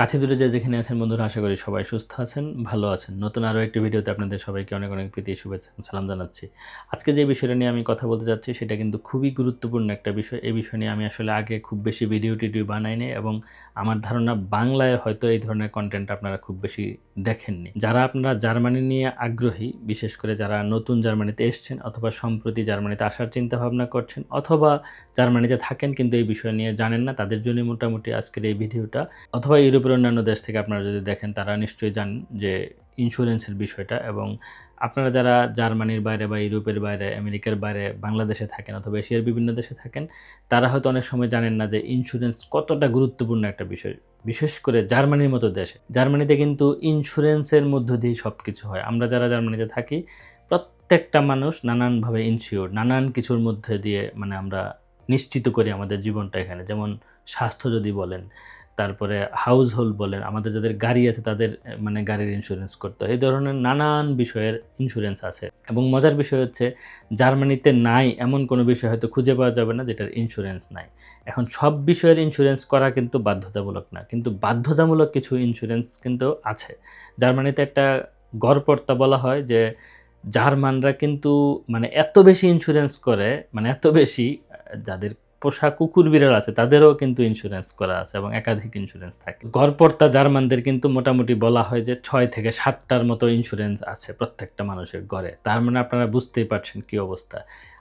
কাছে দূরে যে যেখানে আছেন, বন্ধুরা, আশা করি সবাই সুস্থ আছেন, ভালো আছেন। নতুন আরও একটি ভিডিওতে আপনাদের সবাইকে অনেক অনেক প্রীতি, শুভেচ্ছা সালাম জানাচ্ছি। আজকে যে বিষয়টা নিয়ে আমি কথা বলতে যাচ্ছি, সেটা কিন্তু খুবই গুরুত্বপূর্ণ একটা বিষয়। এই বিষয় নিয়ে আমি আসলে আগে খুব বেশি ভিডিও টিডিও বানাইনি এবং আমার ধারণা বাংলায় হয়তো এই ধরনের কন্টেন্ট আপনারা খুব বেশি দেখেননি। যারা আপনারা জার্মানি নিয়ে আগ্রহী, বিশেষ করে যারা নতুন জার্মানিতে এসছেন অথবা সম্প্রতি জার্মানিতে আসার চিন্তা ভাবনা করছেন অথবা জার্মানিতে থাকেন কিন্তু এই বিষয় নিয়ে জানেন না, তাদের জন্য মোটামুটি আজকের এই ভিডিওটা। অথবা ইউরোপের অন্যান্য দেশ থেকে আপনারা যদি দেখেন, তারা নিশ্চয়ই জানেন যে ইন্স্যুরেন্সের বিষয়টা এবং আপনারা যারা জার্মানির বাইরে বা ইউরোপের বাইরে, আমেরিকার বাইরে, বাংলাদেশে থাকেন অথবা এশিয়ার বিভিন্ন দেশে থাকেন, তারা হয়তো অনেক সময় জানেন না যে ইন্স্যুরেন্স কতটা গুরুত্বপূর্ণ একটা বিষয়। বিশেষ করে জার্মানির মতো দেশে। জার্মানিতে কিন্তু ইন্স্যুরেন্সের মধ্য দিয়ে সব কিছু হয়। আমরা যারা জার্মানিতে থাকি, প্রত্যেকটা মানুষ নানানভাবে ইনশিওর নানান কিছুর মধ্যে দিয়ে মানে আমরা নিশ্চিত করি আমাদের জীবনটা এখানে। যেমন স্বাস্থ্য যদি বলেন তারপরে হাউস হোল্ড বলেন, আমাদের যাদের গাড়ি আছে তাদের মানে গাড়ির ইন্স্যুরেন্স করতে হয়। এই ধরনের নানান বিষয়ের ইন্স্যুরেন্স আছে। এবং মজার বিষয় হচ্ছে, জার্মানিতে নাই এমন কোনো বিষয় হয়তো খুঁজে পাওয়া যাবে না যেটার ইন্স্যুরেন্স নাই। এখন সব বিষয়ের ইন্স্যুরেন্স করা কিন্তু বাধ্যতামূলক না। কিন্তু বাধ্যতামূলক কিছু ইন্স্যুরেন্স কিন্তু আছে। জার্মানিতে একটা গড়পর্তা বলা হয় যে, জার্মানরা কিন্তু মানে এত বেশি ইন্স্যুরেন্স করে মানে এত বেশি যাদের পোষা কুকুর বিড়াল আছে, তাদেরও কিন্তু ইন্স্যুরেন্স করা আছে এবং একাধিক ইন্স্যুরেন্স থাকে। গড়পর্তা জার্মানদের কিন্তু মোটামুটি বলা হয় যে ছয় থেকে সাতটার মতো ইন্স্যুরেন্স আছে প্রত্যেকটা মানুষের ঘরে। তার মানে আপনারা বুঝতেই পারছেন কি অবস্থা।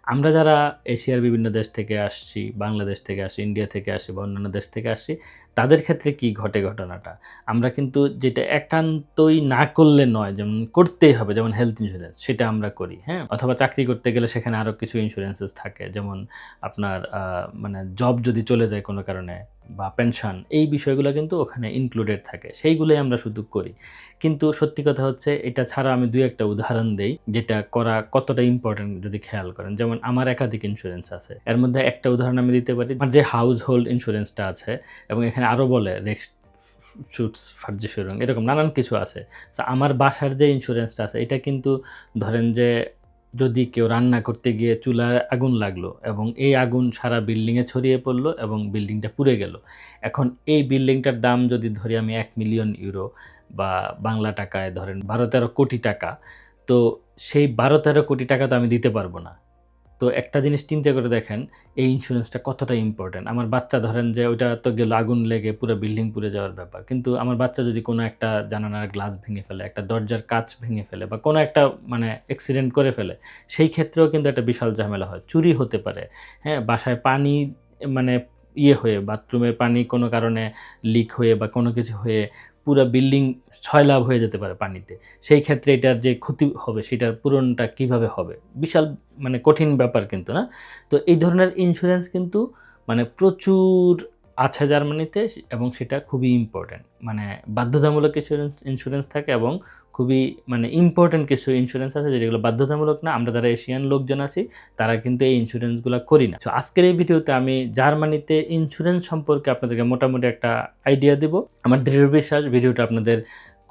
আমরা যারা এশিয়ার বিভিন্ন দেশ থেকে আসছি, বাংলাদেশ থেকে আসি ইন্ডিয়া থেকে আসি বা অন্যান্য দেশ থেকে আসি তাদের ক্ষেত্রে কি ঘটে ঘটনাটা? আমরা কিন্তু যেটা একান্তই না করলে নয়, যেমন করতেই হবে, যেমন হেলথ ইন্স্যুরেন্স সেটা আমরা করি হ্যাঁ? অথবা চাকরি করতে গেলে সেখানে আরও কিছু ইন্স্যুরেন্সেস থাকে, যেমন আপনার মানে জব যদি চলে যায় কোনো কারণে বা পেনশন এই বিষয়গুলো কিন্তু ওখানে ইনক্লুডেড থাকে। সেইগুলোই আমরা শুধু করি। কিন্তু সত্যি কথা হচ্ছে, এটা ছাড়া আমি দুই একটা উদাহরণ দেই, যেটা করা কতটা ইম্পর্টেন্ট যদি খেয়াল করেন। যেমন আমার একাধিক ইন্স্যুরেন্স আছে। এর মধ্যে একটা উদাহরণ আমি দিতে পারি যে হাউস হোল্ড ইন্স্যুরেন্সটা আছে, এবং এখানে আরও বলে রেক্স শুটস ফার্জিসুরং এরকম, নানান কিছু আছে। আমার বাসার যে ইন্স্যুরেন্সটা আছে, এটা কিন্তু ধরেন যে যদি কেউ রান্না করতে গিয়ে চুলার আগুন লাগল এবং এই আগুন সারা বিল্ডিংয়ে ছড়িয়ে পড়ল এবং বিল্ডিংটা পুড়ে গেল, এখন এই বিল্ডিংটার দাম যদি ধরি আমি এক মিলিয়ন ইউরো বা বাংলা টাকায় ধরেন বারো তেরো কোটি টাকা, তো সেই বারো তেরো কোটি টাকা তো আমি দিতে পারব না। তো একটা জিনিস চিন্তা করে দেখেন, এই ইন্স্যুরেন্সটা কতটা ইম্পর্ট্যান্ট আমার বাচ্চা ধরেন যে ওইটা তো গেল আগুন লেগে পুরো বিল্ডিং পুড়ে যাওয়ার ব্যাপার। কিন্তু আমার বাচ্চা যদি কোনো একটা জানালার গ্লাস ভেঙে ফেলে, একটা দরজার কাচ ভেঙে ফেলে বা কোনো একটা মানে অ্যাক্সিডেন্ট করে ফেলে, সেই ক্ষেত্রেও কিন্তু একটা বিশাল ঝামেলা হয়। চুরি হতে পারে। হ্যাঁ বাসায় পানি মানে ইয়ে হয়ে বাথরুমের পানি কোনো কারণে লিক হয়ে বা কোনো কিছু হয়ে পুরো বিল্ডিং ছয়লাভ হয়ে যেতে পারে পানিতে। সেই ক্ষেত্রে এটার যে ক্ষতি হবে, সেটার পূরণটা কীভাবে হবে? বিশাল মানে কঠিন ব্যাপার কিন্তু না? তো এই ধরনের ইন্স্যুরেন্স কিন্তু মানে প্রচুর আছে জার্মানিতে এবং সেটা খুবই ইম্পর্ট্যান্ট মানে বাধ্যতামূলক কিছু ইন্স্যুরেন্স থাকে এবং খুবই মানে ইম্পর্ট্যান্ট কিছু ইন্স্যুরেন্স আছে যেগুলো বাধ্যতামূলক না। আমরা যারা এশিয়ান লোকজন আছি, তারা কিন্তু এই ইন্স্যুরেন্সগুলো করি না। তো আজকের এই ভিডিওতে আমি জার্মানিতে ইন্স্যুরেন্স সম্পর্কে আপনাদেরকে মোটামুটি একটা আইডিয়া দিব। আমার দৃঢ় বিশ্বাস, ভিডিওটা আপনাদের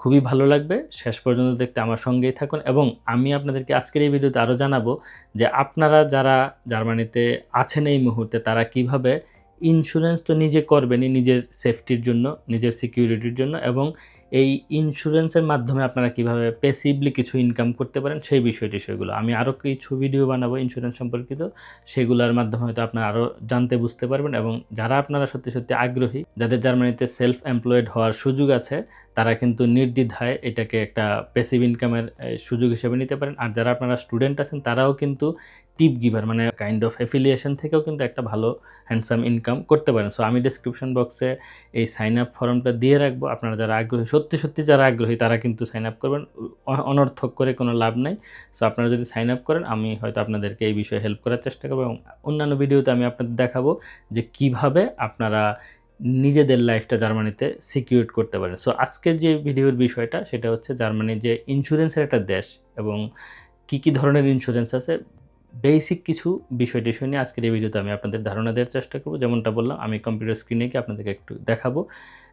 খুবই ভালো লাগবে। শেষ পর্যন্ত দেখতে আমার সঙ্গেই থাকুন এবং আমি আপনাদেরকে আজকের এই ভিডিওতে আরও জানাব যে আপনারা যারা জার্মানিতে আছেন এই মুহূর্তে, তারা কীভাবে ইন্স্যুরেন্স তো নিজে করবেনই নিজের সেফটির জন্য নিজের সিকিউরিটির জন্য এবং এই ইন্স্যুরেন্সের মাধ্যমে আপনারা কীভাবে পেসিভলি কিছু ইনকাম করতে পারেন, সেই বিষয়টি সেগুলো। আমি আরও কিছু ভিডিও বানাবো ইন্স্যুরেন্স সম্পর্কিত, সেগুলোর মাধ্যমে হয়তো আপনারা আরও জানতে বুঝতে পারবেন এবং যারা আপনারা সত্যি সত্যি আগ্রহী, যাদের জার্মানিতে সেলফ এমপ্লয়েড হওয়ার সুযোগ আছে, তারা কিন্তু নির্দ্বিধায় এটাকে একটা পেসিভ ইনকামের সুযোগ হিসেবে নিতে পারেন। আর যারা আপনারা স্টুডেন্ট আছেন, তারাও কিন্তু টিপ গিভার মানে কাইন্ড অফ অ্যাফিলিয়েশন থেকেও কিন্তু একটা ভালো হ্যান্ডসাম ইনকাম করতে পারেন। সো আমি ডিসক্রিপশন বক্সে এই সাইন আপ ফর্মটা দিয়ে রাখব। আপনারা যারা আগ্রহী সত্যি সত্যি যারা আগ্রহী, তারা কিন্তু সাইন আপ করবেন। অনর্থক করে কোনো লাভ নেই। সো আপনারা যদি সাইন আপ করেন, আমি হয়তো আপনাদেরকে এই বিষয়ে হেল্প করার চেষ্টা করব এবং অন্যান্য ভিডিওতে আমি আপনাদের দেখাবো যে কীভাবে আপনারা নিজেদের লাইফটা জার্মানিতে সিকিউর করতে পারেন। সো আজকের যে ভিডিওর বিষয়টা, সেটা হচ্ছে জার্মানির যে ইন্স্যুরেন্সের একটা দেশ এবং কি কি ধরনের ইন্স্যুরেন্স আছে বেসিক কিছু বিষয় টিষয় নিয়ে আজকের এই ভিডিওতে আমি আপনাদের ধারণা দেওয়ার চেষ্টা করব। যেমনটা বললাম, আমি কম্পিউটার স্ক্রিনে গিয়ে আপনাদেরকে একটু দেখাবো।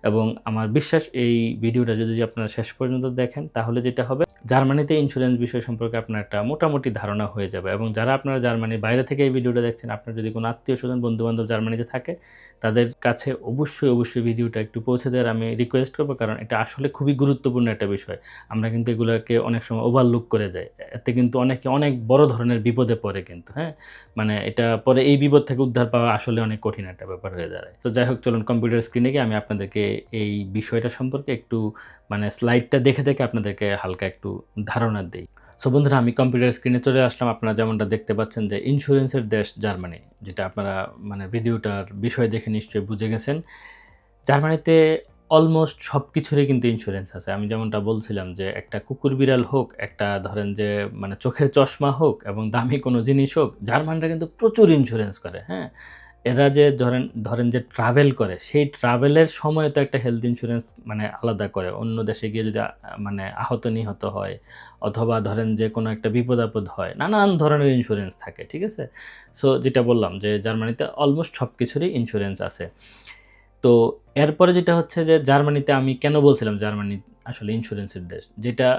এবং আমার বিশ্বাস এই ভিডিওটা যদি আপনারা শেষ পর্যন্ত দেখেন, তাহলে যেটা হবে, জার্মানিতে ইন্স্যুরেন্স বিষয় সম্পর্কে আপনার একটা মোটামুটি ধারণা হয়ে যাবে এবং যারা আপনারা জার্মানির বাইরে থেকে এই ভিডিওটা দেখছেন, আপনার যদি কোনো আত্মীয় স্বজন, বন্ধুবান্ধব জার্মানিতে থাকে, তাদের কাছে অবশ্যই অবশ্যই ভিডিওটা একটু পৌঁছে দেওয়ার আমি রিকোয়েস্ট করব, কারণ এটা আসলে খুবই গুরুত্বপূর্ণ একটা বিষয়। আমরা কিন্তু এগুলোকে অনেক সময় ওভারলুক করে যাই। এতে কিন্তু অনেকে অনেক বড় ধরনের বিপদে পড়ে কিন্তু হ্যাঁ? মানে এটা পরে এই বিপদ থেকে উদ্ধার পাওয়া আসলে অনেক কঠিন একটা ব্যাপার হয়ে দাঁড়ায়। তো যাই হোক, চলুন কম্পিউটার স্ক্রিনে গিয়ে আমি আপনাদেরকে এই বিষয়টা সম্পর্কে একটু মানে স্লাইডটা দেখে দেখে আপনাদেরকে হালকা একটু ধারণা দিই। সো বন্ধুরা, আমি কম্পিউটার স্ক্রিনে চলে আসলাম। আপনারা যেমনটা দেখতে পাচ্ছেন যে ইন্স্যুরেন্সের দেশ জার্মানি, যেটা আপনারা মানে ভিডিওটার বিষয় দেখে নিশ্চয়ই বুঝে গেছেন। জার্মানিতে অলমোস্ট সব কিছুরই কিন্তু ইন্স্যুরেন্স আছে। আমি যেমনটা বলছিলাম যে একটা কুকুর বিড়াল হোক, একটা ধরেন যে মানে চোখের চশমা হোক এবং দামি কোনো জিনিস হোক, জার্মানরা কিন্তু প্রচুর ইন্স্যুরেন্স করে হ্যাঁ? এরা যে ধরেন ধরেন যে ট্রাভেল করে, সেই ট্রাভেলের সময় তো একটা হেলথ ইন্স্যুরেন্স মানে আলাদা করে। অন্য দেশে গিয়ে যদি মানে আহত নিহত হয়, অথবা ধরেন যে কোনো একটা বিপদ আপদ হয়, নানান ধরনের ইন্স্যুরেন্স থাকে, ঠিক আছে? সো যেটা বললাম যে জার্মানিতে অলমোস্ট সব কিছুরই ইন্স্যুরেন্স আছে। তো, এরপরে যেটা হচ্ছে যে জার্মানিতে আমি কেন বলছিলাম জার্মানি আসলে ইন্স্যুরেন্সের দেশ। যেটা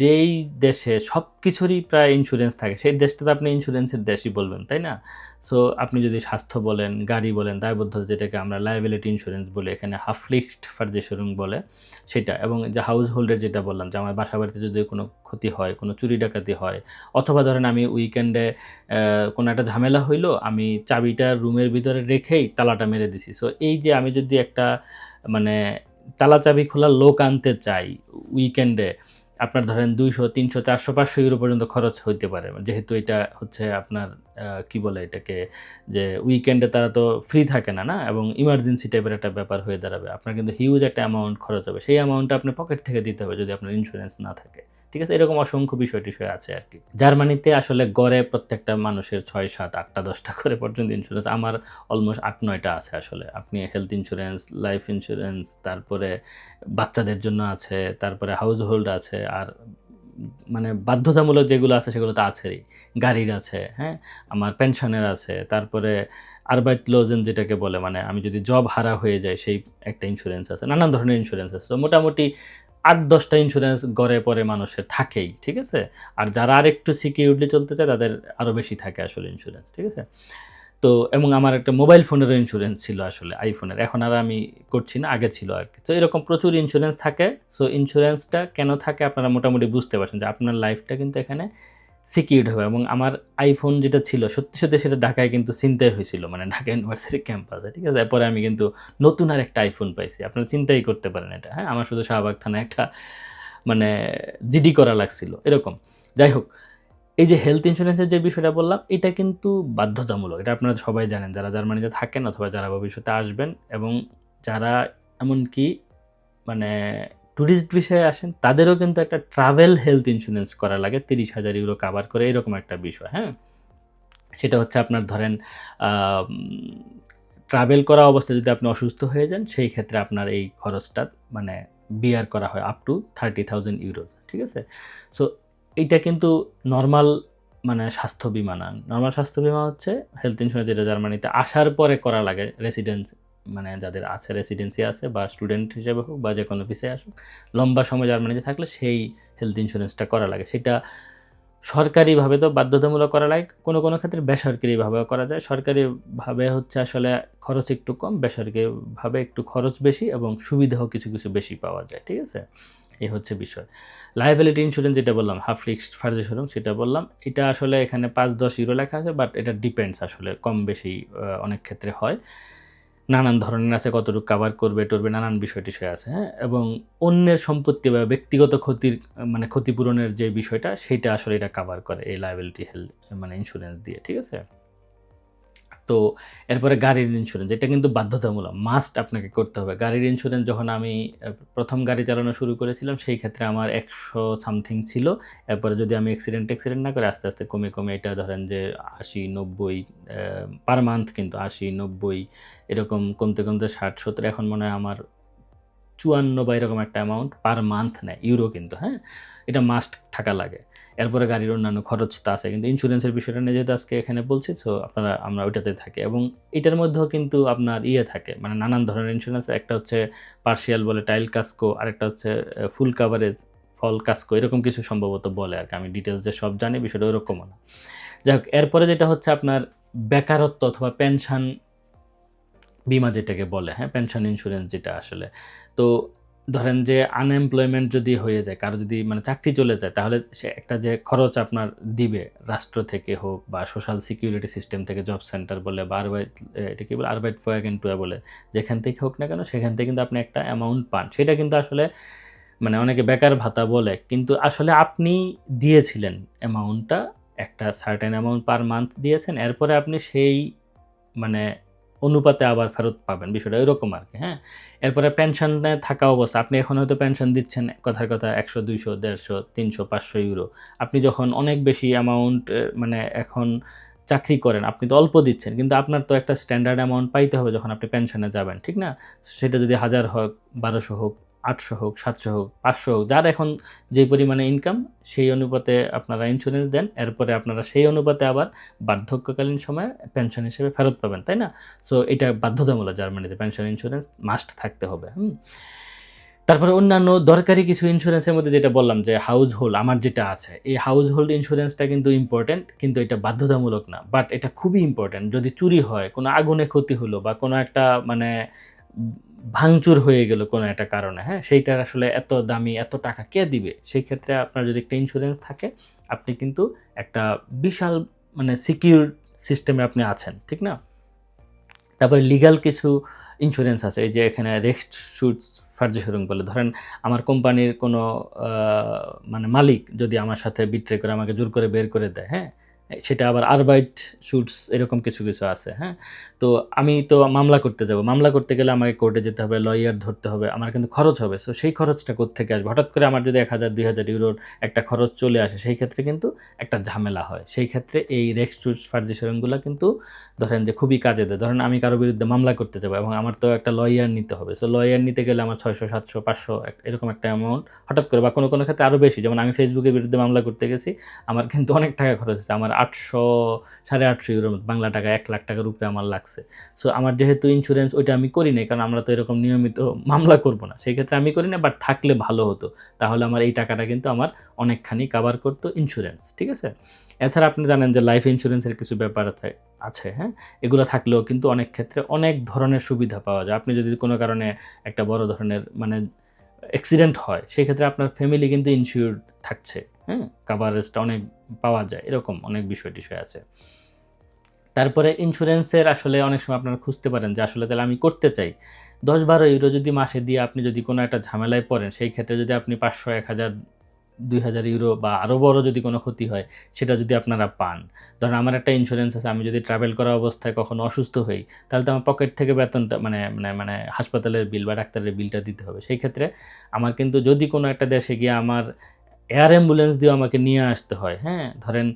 যেই দেশে সব কিছুরই প্রায় ইন্স্যুরেন্স থাকে, সেই দেশটা তো আপনি ইন্স্যুরেন্সের দেশই বলবেন, তাই না? সো আপনি যদি স্বাস্থ্য বলেন, গাড়ি বলেন, দায়বদ্ধতা যেটাকে আমরা লাইবিলিটি ইন্স্যুরেন্স বলি, এখানে হাফলিফট ফার্জেশরুম বলে সেটা। এবং যে হাউস হোল্ডের যেটা বললাম, যে আমার বাসা বাড়িতে যদি কোনো ক্ষতি হয়, কোনো চুরি ডাকাতি হয়, অথবা ধরেন আমি উইকেন্ডে কোনো একটা ঝামেলা হইল, আমি চাবিটা রুমের ভিতরে রেখেই তালাটা মেরে দিছি। সো এই যে আমি যদি একটা মানে তালা চাবি খোলা লোক আনতে চাই উইকেন্ডে আপনার ধরেন দুইশো, তিনশো, চারশো, পাঁচশো ইউরো পর্যন্ত খরচ হইতে পারে। যেহেতু এটা হচ্ছে আপনার কি বলে এটাকে? যে উইকেন্ডে তারা তো ফ্রি থাকে না না? এবং ইমার্জেন্সি টাইপের একটা ব্যাপার হয়ে দাঁড়াবে। আপনার কিন্তু হিউজ একটা অ্যামাউন্ট খরচ হবে। সেই অ্যামাউন্টটা আপনি পকেট থেকে দিতে হবে যদি আপনার ইন্স্যুরেন্স না থাকে। ঠিক আছে? এরকম অসংখ্য বিষয় টিষয় আছে আর কি। জার্মানিতে আসলে গড়ে প্রত্যেকটা মানুষের ছয়, সাত, আটটা, দশটা করে পর্যন্ত ইন্স্যুরেন্স আমার অলমোস্ট আট, নয়টা আছে আসলে। আপনি হেলথ ইন্স্যুরেন্স লাইফ ইন্স্যুরেন্স তারপরে বাচ্চাদের জন্য আছে, তারপরে হাউস হোল্ড আছে, আর মানে বাধ্যতামূলক যেগুলো আছে সেগুলো তো আছেই। গাড়ির আছে হ্যাঁ? আমার পেনশনের আছে, তারপরে আরবাইট লোজেন যেটাকে বলে মানে আমি যদি জব হারা হয়ে যায় সেই একটা ইন্স্যুরেন্স আছে, নানান ধরনের ইন্স্যুরেন্স আছে। তো মোটামুটি আট দশটা ইন্স্যুরেন্স গড়ে পরে মানুষের থাকেই, ঠিক আছে? আর যারা আর একটু সিকিউরলি চলতে চায়, তাদের আরও বেশি থাকে আসলে ইন্স্যুরেন্স ঠিক আছে? তো, এবং আমার একটা মোবাইল ফোনেরও ইন্স্যুরেন্স ছিল আসলে আইফোনের এখন আর আমি করছি না, আগে ছিল আর কি। তো, এরকম প্রচুর ইন্স্যুরেন্স থাকে। সো ইন্স্যুরেন্সটা কেন থাকে আপনারা মোটামুটি বুঝতে পারছেন যে আপনার লাইফটা কিন্তু এখানে সিকিউরড হবে এবং আমার আইফোন যেটা ছিল, সত্যি সত্যি সেটা ঢাকায় কিন্তু চিন্তাই হয়েছিল মানে ঢাকা ইউনিভার্সিটি ক্যাম্পাসে, ঠিক আছে? এরপরে আমি কিন্তু নতুন আর একটা আইফোন পাইছি। আপনারা চিন্তাই করতে পারেন এটা হ্যাঁ? আমার শুধু শাহবাগ থানায় একটা মানে জিডি করা লাগছিল, এরকম। যাই হোক, এই যে হেলথ ইন্স্যুরেন্সের যে বিষয়টা বললাম, এটা কিন্তু বাধ্যতামূলক। এটা আপনারা সবাই জানেন, যারা জার্মানিতে থাকেন অথবা যারা ভবিষ্যতে আসবেন এবং যারা এমনকি মানে ট্যুরিস্ট বিষয়ে আসেন, তাদেরও কিন্তু একটা ট্রাভেল হেলথ ইন্স্যুরেন্স করা লাগে, তিরিশ হাজার ইউরো কাভার করে, এরকম একটা বিষয় হ্যাঁ? সেটা হচ্ছে আপনার ধরেন ট্রাভেল করা অবস্থায় যদি আপনি অসুস্থ হয়ে যান, সেই ক্ষেত্রে আপনার এই খরচটা মানে বিয়ার করা হয় up to thirty thousand euros ঠিক আছে? সো এইটা কিন্তু নর্মাল মানে স্বাস্থ্য বিমা না। নর্মাল স্বাস্থ্য বিমা হচ্ছে হেলথ ইন্স্যুরেন্স যেটা জার্মানিতে আসার পরে করা লাগে রেসিডেন্স মানে যাদের আছে রেসিডেন্সি আছে বা স্টুডেন্ট হিসেবে হোক বা যে কোনো পিছিয়ে আসুক, লম্বা সময় জার্মানিতে থাকলে সেই হেলথ ইন্স্যুরেন্সটা করা লাগে। সেটা সরকারিভাবে তো বাধ্যতামূলক করা লাগে, কোনো কোনো ক্ষেত্রে বেসরকারিভাবেও করা যায়। সরকারিভাবে হচ্ছে আসলে খরচ একটু কম, বেসরকারিভাবে একটু খরচ বেশি এবং সুবিধাও কিছু কিছু বেশি পাওয়া যায়, ঠিক আছে? এই হচ্ছে বিষয়। লাইবিলিটি ইন্স্যুরেন্স যেটা বললাম হাফ ফিক্সড ফার্জেশন সেটা বললাম। এটা আসলে এখানে পাঁচ দশ ইউরো লেখা আছে বাট এটা ডিপেন্ডস আসলে কম বেশি অনেক ক্ষেত্রে হয়। নানান ধরনের আছে, কতটুকু কাভার করবে, টরবে, নানান বিষয়টি টিষয় আছে হ্যাঁ? এবং অন্যের সম্পত্তি বা ব্যক্তিগত ক্ষতির মানে ক্ষতিপূরণের যে বিষয়টা সেটা আসলে এটা কাভার করে এই লাইবিলিটি হেলথ মানে ইন্স্যুরেন্স দিয়ে, ঠিক আছে? তো এরপরে গাড়ির ইন্স্যুরেন্স এটা কিন্তু বাধ্যতামূলক মাস্ট আপনাকে করতে হবে। গাড়ির ইন্স্যুরেন্স যখন আমি প্রথম গাড়ি চালানো শুরু করেছিলাম, সেই ক্ষেত্রে আমার একশো সামথিং ছিল। এরপরে যদি আমি অ্যাক্সিডেন্ট অ্যাক্সিডেন্ট না করে, আস্তে আস্তে কমে কমে এটা ধরেন যে আশি, নব্বই পার মান্থ কিন্তু আশি, নব্বই, এরকম কমতে কমতে ষাট, সত্তর, এখন মনে হয় আমার চুয়ান্ন বা এরকম একটা অ্যামাউন্ট পার মান্থ নেয় ইউরো কিন্তু হ্যাঁ? এটা মাস্ট থাকা লাগে। এরপরে গাড়ির অন্যান্য খরচ তা আছে, কিন্তু ইন্স্যুরেন্সের বিষয়টা নিয়ে যেহেতু আজকে এখানে বলছি, তো আপনারা, আমরা ওইটাতে থাকি। এবং এটার মধ্যেও কিন্তু আপনার ইয়ে থাকে মানে নানান ধরনের ইন্স্যুরেন্স একটা হচ্ছে পার্শিয়াল বলে টাইল কাস্কো আরেকটা হচ্ছে ফুল কাভারেজ ফল কাস্কো এরকম কিছু সম্ভবত বলে আর কি। আমি ডিটেলস যে সব জানি, বিষয়টা ওরকমও না। যাই হোক এরপরে যেটা হচ্ছে আপনার বেকারত্ব অথবা পেনশন বিমা যেটাকে বলে হ্যাঁ পেনশন ইন্স্যুরেন্স যেটা আসলে। তো ধরেন যে আনএমপ্লয়মেন্ট যদি হয়ে যায়, কারও যদি মানে চাকরি চলে যায়, তাহলে সে একটা যে খরচ আপনার দিবে, রাষ্ট্র থেকে হোক বা সোশ্যাল সিকিউরিটি সিস্টেম থেকে জব সেন্টার বলে বা আরবাইট এটা কি বলে? আরবাইট ফয়াগেন্টুয়া বলে, যেখান থেকে হোক না কেন, সেখান থেকে কিন্তু আপনি একটা অ্যামাউন্ট পান। সেটা কিন্তু আসলে মানে অনেকে বেকার ভাতা বলে, কিন্তু আসলে আপনি দিয়েছিলেন অ্যামাউন্টটা একটা সার্টেন অ্যামাউন্ট পার মান্থ দিয়েছেন, এরপরে আপনি সেই মানে অনুপাতে আবার ফেরত পাবেন, বিষয়টা এরকম আর কি হ্যাঁ? এরপরে পেনশনে থাকা অবস্থা, আপনি এখন হয়তো পেনশন দিচ্ছেন, কথার কথা একশো, দুইশো, দেড়শো, তিনশো, পাঁচশো ইউরো। আপনি যখন অনেক বেশি অ্যামাউন্ট মানে এখন চাকরি করেন, আপনি তো অল্প দিচ্ছেন, কিন্তু আপনার তো একটা স্ট্যান্ডার্ড অ্যামাউন্ট পাইতে হবে যখন আপনি পেনশনে যাবেন, ঠিক না? সেটা যদি হাজার হোক, বারোশো হোক আটশো হোক, সাতশো হোক, পাঁচশো হোক, যার এখন যে পরিমাণে ইনকাম সেই অনুপাতে আপনারা ইন্স্যুরেন্স দেন। এরপরে আপনারা সেই অনুপাতে আবার বার্ধক্যকালীন সময়ে পেনশন হিসেবে ফেরত পাবেন, তাই না? সো এটা বাধ্যতামূলক জার্মানিতে পেনশন ইন্স্যুরেন্স মাস্ট থাকতে হবে তারপরে অন্যান্য দরকারি কিছু ইন্স্যুরেন্সের মধ্যে যেটা বললাম যে হাউস হোল্ড আমার যেটা আছে, এই হাউস হোল্ড ইন্স্যুরেন্সটা কিন্তু ইম্পর্টেন্ট কিন্তু এটা বাধ্যতামূলক না। বাট এটা খুবই ইম্পর্টেন্ট যদি চুরি হয়, কোনো আগুনে ক্ষতি হলো বা কোনো একটা মানে ভাঙচুর হয়ে গেল কোনো একটা কারণে হ্যাঁ? সেইটার আসলে এত দামি, এত টাকা কে দিবে? সেই ক্ষেত্রে আপনার যদি একটা ইন্স্যুরেন্স থাকে, আপনি কিন্তু একটা বিশাল মানে সিকিউর সিস্টেমে আপনি আছেন, ঠিক না? তারপরে লিগাল কিছু ইন্স্যুরেন্স আছে, এই যে এখানে রেক্সট শুটস ফার্জিসরং বলে। ধরেন আমার কোম্পানির কোনো মানে মালিক যদি আমার সাথে বিট্রে করে আমাকে জোর করে বের করে দেয় হ্যাঁ? সেটা আবার আরবাইট শুটস এরকম কিছু কিছু আছে হ্যাঁ? তো আমি তো মামলা করতে যাব। মামলা করতে গেলে আমাকে কোর্টে যেতে হবে, লয়ার ধরতে হবে, আমার কিন্তু খরচ হবে। সো সেই খরচটা থেকে আসবে? হঠাৎ করে আমার যদি এক হাজার, দুই হাজার ইউরোর একটা খরচ চলে আসে, সেই ক্ষেত্রে কিন্তু একটা ঝামেলা হয়। সেই ক্ষেত্রে এই রেক্স শুটস ফার্জিসরনগুলো কিন্তু ধরেন যে খুবই কাজে দেয়। ধরেন আমি কারও বিরুদ্ধে মামলা করতে যাব এবং আমার তো একটা লয়ার নিতে হবে। সো লয়ার নিতে গেলে আমার ছয়শো, সাতশো, পাঁচশো এরকম একটা অ্যামাউন্ট হঠাৎ করে বা কোনো কোনো ক্ষেত্রে আরও বেশি। যেমন আমি ফেসবুকের বিরুদ্ধে মামলা করতে গেছি, আমার কিন্তু অনেক টাকা খরচ হচ্ছে আমার আটশো, সাড়ে আটশো ইউরোর মতো, বাংলা টাকা, এক লাখ টাকার উপরে আমার লাগছে। সো আমার যেহেতু ইন্স্যুরেন্স ওইটা আমি করি নাই, কারণ আমরা তো এরকম নিয়মিত মামলা করব না। সেই ক্ষেত্রে আমি করি না বাট থাকলে ভালো হতো। তাহলে আমার এই টাকাটা কিন্তু আমার অনেকখানি কাভার করতো ইন্স্যুরেন্স ঠিক আছে? এছাড়া আপনি জানেন যে লাইফ ইন্স্যুরেন্সের কিছু ব্যাপার আছে আছে হ্যাঁ? এগুলো থাকলেও কিন্তু অনেক ক্ষেত্রে অনেক ধরনের সুবিধা পাওয়া যায়। আপনি যদি কোনো কারণে একটা বড় ধরনের মানে অ্যাক্সিডেন্ট হয় সেই ক্ষেত্রে আপনার ফ্যামিলি কিন্তু ইনশিওর থাকছে। হ্যাঁ কাভারেজটা অনেক পাওয়া যায়, এরকম অনেক বিষয় টিষয় আছে। তারপরে ইন্স্যুরেন্সের আসলে অনেক সময় আপনারা খুঁজতে পারেন যে আসলে তাহলে আমি করতে চাই। দশ বারো ইউরো যদি মাসে দিয়ে আপনি যদি কোনো একটা ঝামেলায় পড়েন, সেই ক্ষেত্রে যদি আপনি পাঁচশো, এক হাজার, দুই হাজার ইউরো বা আরও বড় যদি কোনো ক্ষতি হয়, সেটা যদি আপনারা পান। ধরেন আমার একটা ইন্স্যুরেন্স আছে, আমি যদি ট্রাভেল করা অবস্থায় কখনো অসুস্থ হই, তাহলে তো আমার পকেট থেকে বেতনটা মানে মানে মানে হাসপাতালের বিল বা ডাক্তারের বিলটা দিতে হবে। সেই ক্ষেত্রে আমার কিন্তু যদি কোনো একটা দেশে গিয়ে আমার এয়ার অ্যাম্বুলেন্স দিয়ে আমাকে নিয়ে আসতে হয় হ্যাঁ? ধরেন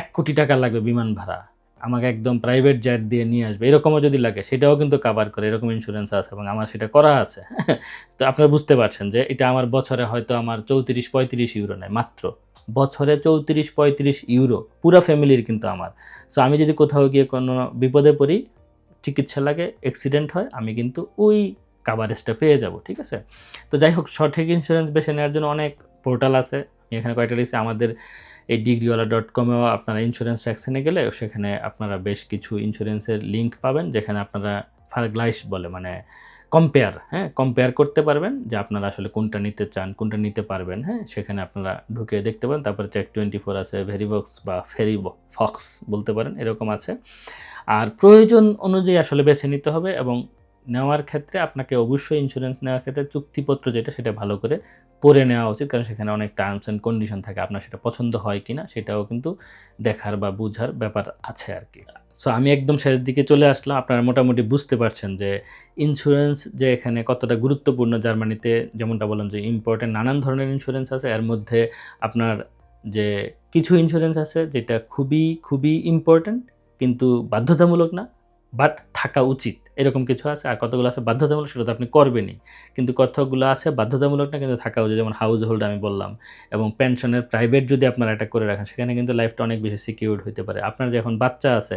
এক কোটি টাকা লাগবে বিমান ভাড়া, আমাকে একদম প্রাইভেট জেট দিয়ে নিয়ে আসবে, এরকমও যদি লাগে, সেটাও কিন্তু কাভার করে, এরকম ইন্স্যুরেন্স আছে এবং আমার সেটা করা আছে তো আপনারা বুঝতে পারছেন যে এটা আমার বছরে হয়তো আমার চৌত্রিশ পঁয়ত্রিশ ইউরো নেয়, মাত্র। বছরে চৌত্রিশ পঁয়ত্রিশ ইউরো, পুরো ফ্যামিলির কিন্তু আমার। সো আমি যদি কোথাও গিয়ে কোনো বিপদে পড়ি, চিকিৎসা লাগে অ্যাক্সিডেন্ট হয়, আমি কিন্তু ওই কাভারেজটা পেয়ে যাব, ঠিক আছে? তো যাই হোক, সঠিক ইন্স্যুরেন্স বেছে নেওয়ার জন্য অনেক পোর্টাল আছে। এখানে কয়েকটা লিখছি, আমাদের এই ডিগ্রিওয়ালা ডট কমেও আপনারা ইন্স্যুরেন্স সেকশনে গেলে সেখানে আপনারা বেশ কিছু ইন্স্যুরেন্সের লিঙ্ক পাবেন, যেখানে আপনারা ফারগ্লাইস বলে মানে কম্পেয়ার হ্যাঁ কম্পেয়ার করতে পারবেন যে আপনারা আসলে কোনটা নিতে চান, কোনটা নিতে পারবেন হ্যাঁ সেখানে আপনারা ঢুকে দেখতে পারেন। তারপরে চেক টোয়েন্টি ফোর আছে ভেরিবক্স বা ফেরি ফক্স বলতে পারেন, এরকম আছে। আর প্রয়োজন অনুযায়ী আসলে বেছে নিতে হবে এবং নেওয়ার ক্ষেত্রে আপনাকে অবশ্যই ইন্স্যুরেন্স নেওয়ার ক্ষেত্রে চুক্তিপত্র যেটা, সেটা ভালো করে পড়ে নেওয়া উচিত। কারণ সেখানে অনেক টার্মস অ্যান্ড কন্ডিশন থাকে, আপনার সেটা পছন্দ হয় কি না সেটাও কিন্তু দেখার বা বুঝার ব্যাপার আছে আর কি সো আমি একদম শেষ দিকে চলে আসলাম। আপনারা মোটামুটি বুঝতে পারছেন যে ইন্স্যুরেন্স যে এখানে কতটা গুরুত্বপূর্ণ, জার্মানিতে যেমনটা বললাম যে ইম্পর্টেন্ট নানান ধরনের ইন্স্যুরেন্স আছে। এর মধ্যে আপনার যে কিছু ইন্স্যুরেন্স আছে যেটা খুবই খুবই ইম্পর্ট্যান্ট কিন্তু বাধ্যতামূলক না বাট থাকা উচিত। এরকম কিছু আছে, আর কতগুলো আছে বাধ্যতামূলক সেটা তো আপনি করবেনই। কিন্তু কতগুলো আছে বাধ্যতামূলক না কিন্তু থাকা উচিত, যেমন হাউস হোল্ড আমি বললাম, এবং পেনশনের প্রাইভেট যদি আপনারা এটা করে রাখেন, সেখানে কিন্তু লাইফটা অনেক বেশি সিকিউর হতে পারে। আপনার যে এখন বাচ্চা আছে,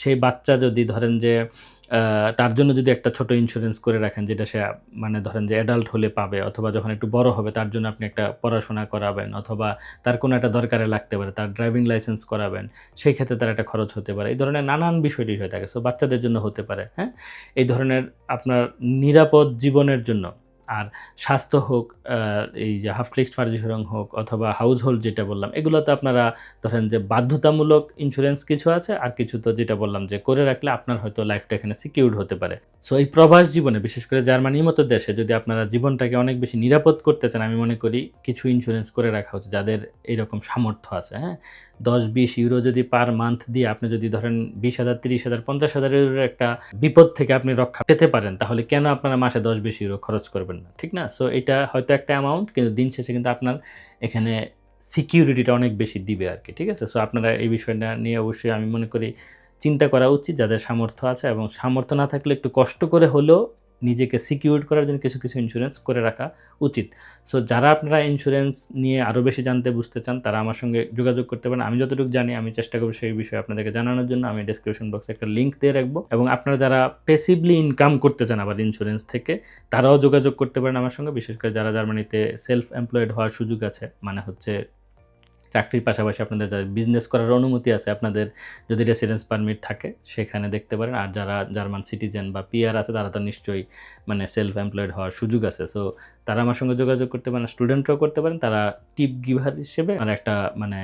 সেই বাচ্চা যদি ধরেন যে তার জন্য যদি একটা ছোট ইন্স্যুরেন্স করে রাখেন, যেটা সে মানে ধরেন যে অ্যাডাল্ট হলে পাবে, অথবা যখন একটু বড় হবে, তার জন্য আপনি একটা পড়াশোনা করাবেন, অথবা তার কোনো একটা দরকারে লাগতে পারে, তার ড্রাইভিং লাইসেন্স করাবেন, সেই ক্ষেত্রে তার একটা খরচ হতে পারে। এই ধরনের নানান বিষয় টিষয় থাকে। সো বাচ্চাদের জন্য হতে পারে হ্যাঁ? এই ধরনের আপনার নিরাপদ জীবনের জন্য, আর স্বাস্থ্য হোক এই যে হাফ ফ্লিক্সড ফার্জিসরং হোক অথবা হাউস হোল্ড যেটা বললাম, এগুলোতে আপনারা ধরেন যে বাধ্যতামূলক ইন্স্যুরেন্স কিছু আছে আর কিছু তো যেটা বললাম যে করে রাখলে আপনার হয়তো লাইফটা এখানে সিকিউরড হতে পারে। সো এই প্রবাস জীবনে, বিশেষ করে জার্মানির মতো দেশে, যদি আপনারা জীবনটাকে অনেক বেশি নিরাপদ করতে চান, আমি মনে করি কিছু ইন্স্যুরেন্স করে রাখা উচিত যাদের এইরকম সামর্থ্য আছে হ্যাঁ? দশ, বিশ ইউরো যদি পার মান্থ দিয়ে আপনি যদি ধরেন বিশ হাজার, তিরিশ হাজার, পঞ্চাশ হাজার ইউরোর একটা বিপদ থেকে আপনি রক্ষা পেতে পারেন, তাহলে কেন আপনারা মাসে দশ, বিশ ইউরো খরচ করবেন না? ঠিক না? সো এটা হয়তো একটা অ্যামাউন্ট কিন্তু দিন শেষে কিন্তু আপনার এখানে সিকিউরিটিটা অনেক বেশি দিবে আর কি ঠিক আছে? সো আপনারা এই বিষয়টা নিয়ে অবশ্যই আমি মনে করি চিন্তা করা উচিত, যাদের সামর্থ্য আছে এবং সামর্থ্য না থাকলে একটু কষ্ট করে হলেও নিজেকে সিকিউর করার জন্য কিছু কিছু ইন্স্যুরেন্স করে রাখা উচিত। সো যারা আপনারা ইন্স্যুরেন্স নিয়ে আরও বেশি জানতে বুঝতে চান, তারা আমার সঙ্গে যোগাযোগ করতে পারেন। আমি যতটুকু জানি, আমি চেষ্টা করব সেই বিষয়ে আপনাদেরকে জানানোর জন্য। আমি ডিসক্রিপশন বক্সে একটা লিঙ্ক দিয়ে রাখব। এবং আপনারা যারা পেসিভলি ইনকাম করতে চান আবার ইন্স্যুরেন্স থেকে, তারাও যোগাযোগ করতে পারেন আমার সঙ্গে। বিশেষ করে যারা জার্মানিতে সেলফ এমপ্লয়েড হওয়ার সুযোগ আছে মানে হচ্ছে চাকরির পাশাপাশি আপনাদের যাদের বিজনেস করার অনুমতি আছে, আপনাদের যদি রেসিডেন্স পারমিট থাকে, সেখানে দেখতে পারেন। আর যারা জার্মান সিটিজেন বা পিআর আছে, তারা তো নিশ্চয়ই মানে সেলফ এমপ্লয়েড হওয়ার সুযোগ আছে। সো তারা আমার সঙ্গে যোগাযোগ করতে পারেন স্টুডেন্টরাও করতে পারেন। তারা টিপ গিভার হিসেবে আর একটা মানে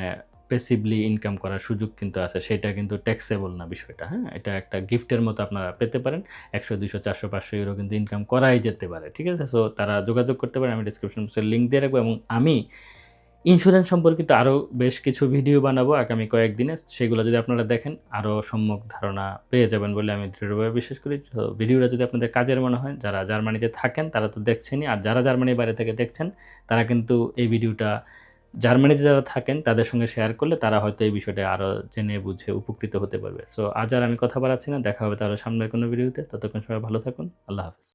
পেসিভলি ইনকাম করার সুযোগ কিন্তু আছে। সেটা কিন্তু ট্যাক্সেবল না বিষয়টা হ্যাঁ? এটা একটা গিফটের মতো আপনারা পেতে পারেন। একশো দুশো চারশো, পাঁচশো ইউরো কিন্তু ইনকাম করাই যেতে পারে, ঠিক আছে? সো তারা যোগাযোগ করতে পারেন, আমি ডিসক্রিপশন বক্সের লিঙ্ক দিয়ে রাখব এবং আমি ইন্স্যুরেন্স সম্পর্কিত আরও বেশ কিছু ভিডিও বানাবো আগামী কয়েকদিনে। সেগুলো যদি আপনারা দেখেন আরও সম্যক ধারণা পেয়ে যাবেন বলে আমি দৃঢ়ভাবে বিশ্বাস করি। তো ভিডিওটা যদি আপনাদের কাজের মনে হয়, যারা জার্মানিতে থাকেন, তারা তো দেখছেনই। আর যারা জার্মানির বাইরে থেকে দেখছেন, তারা কিন্তু এই ভিডিওটা জার্মানিতে যারা থাকেন, তাদের সঙ্গে শেয়ার করলে তারা হয়তো এই বিষয়টা আরও জেনে, বুঝে উপকৃত হতে পারবে। সো আজ আর আমি কথা বাড়াচ্ছি না। দেখা হবে তাহলে সামনের কোনো ভিডিওতে ততক্ষণ সবাই ভালো থাকুন। আল্লাহ হাফিজ।